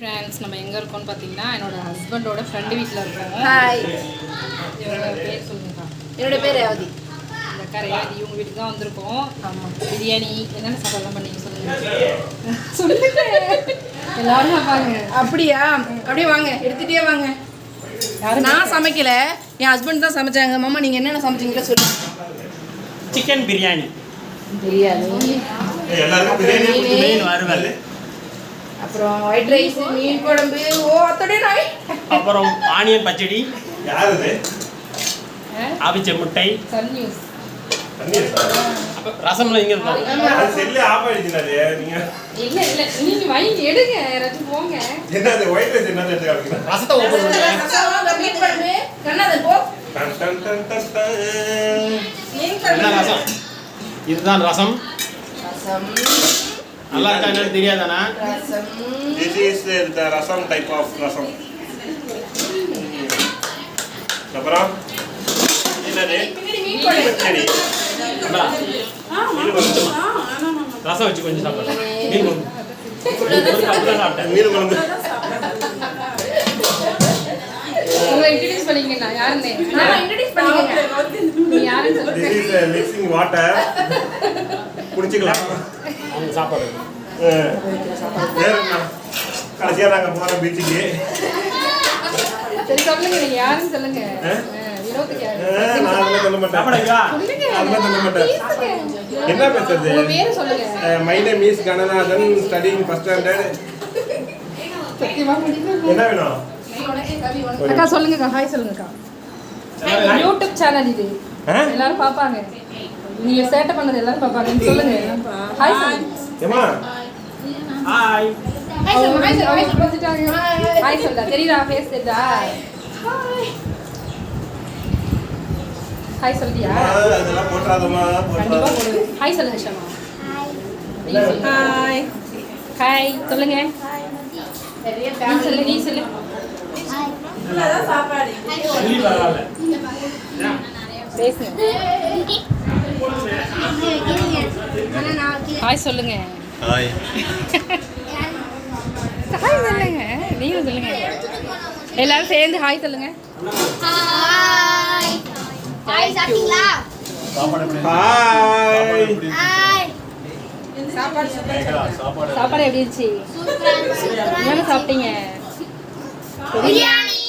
Friends நம்ம எங்கே இருக்கோம்னு பார்த்தீங்கன்னா என்னோட ஹஸ்பண்டோட ஃப்ரெண்டு வீட்டில் இருக்கோம். ஹாய் பேர் சொல்லுங்கக்கா என்னோட பேர் ரேவதி. இந்த கரையாதி இவங்க வீட்டுக்கு தான் வந்திருக்கோம். ஆமாம் பிரியாணி என்னென்ன சாப்பாடுலாம் பண்ணீங்க சொல்லுங்க. சொல்லுங்க. எல்லாரும் பார்ப்பாங்க அப்படியா? அப்படியே வாங்க. எடுத்துகிட்டே வாங்க. நான் சமைக்கல. என் ஹஸ்பண்ட் தான் சமைச்சாங்க. மாமா நீங்கள் என்னென்ன சமைச்சீங்களோ சொல்லு. சிக்கன் பிரியாணி. பிரியாணி எல்லாருக்கும் அப்புறம் ஒயிட் ரைஸ் மீன் குழம்பு. ஓ அத்தோட நாய். அப்புறம் ஆனியன் பச்சடி. யார் இது அவிச்ச முட்டை. Sun news. ரசம்ல இங்க இருக்கும் அது செல்லு ஆஃப் ஆயிடுச்சுனாலே நீங்க இல்லை இல்லை. நீங்கள் வாங்கி எடுங்க. யாராச்சும் போங்க. என்ன அது ஒயிட் ரைஸ் என்ன எடுத்து காமிக்கிறேன் ரசத்தை பண்ணுங்க. மீன் குழம்பு. கண்ணாதன் போ. டன் டன் டன் டன் டன். மீன் என்ன குழம்பு. ரசம்? இதுதான் ரசம். ரசம். நல்லா இருக்கா என்னன்னு தெரியாதானா ரசம் This is the rasam type of rasam அப்புறம்? என்னது? பச்சடி ரசம் வச்சு கொஞ்சம் சாப்பிடு மீன் குழம்பு. சாப்பிட்டேன். மீன் குழம்பு. உங்களை இன்ட்ரடியூஸ் பண்ணிக்கங்க யாருன்னு? ஆமா இன்ட்ரடியூஸ் பண்ணிக்கங்க. நீ யாருன்னு சொல்லுங்க திஸ் இஸ் மிக்சிங் வாட்டர் குடிச்சுக்கலாம். அவங்க சாப்பாடு வேற என்ன? கடைசியா நாங்க போறோம் பீச்சுக்கு. என்ன பேசுறது? உங்க பேரு சொல்லுங்க. My name is Gananathan studying first standard என்ன வேணும்? அக்கா சொல்லுங்கக்கா ஹாய் சொல்லுங்கக்கா. யூடியூப் சேனல் இது? எல்லாரும் பாப்பாங்க நீங்க சேட்டை பண்ணது எல்லாரும் பாப்பாங்க சொல்லுங்க. ஹாய் சொல்லுங்க. ஏமா ஹாய் அவங்க ஹாய் சொல்லு, ஹாய் சொல்லு, வந்துட்டாங்க. ஹாய் சொல்லுடா தெரியுதா ஃபேஸ் தெரியுதா ஹாய் சொல்லியா அதெல்லாம் போட்டுறாதம்மா கண்டிப்பா போடுவேன் ஹாய் சொல்லுங்க ஷமா ஹாய் ஹாய் சொல்லுங்க. நீ சொல்லு நீ சொல்லு. சொல்லி பரவாயில்ல பேசுங்க ஹாய் சொல்லுங்க. ஹாய் ஹாய் சொல்லுங்க. நீங்களும் சொல்லுங்க. எல்லாரும் சேர்ந்து ஹாய் சொல்லுங்க. ஹாய் ஹாய் சாப்பிட்டீங்களா? ஹாய் ஹாய் சாப்பாடு எப்படி இருந்துச்சு? என்னென்ன சாப்பிட்டீங்க? பிரியாணி.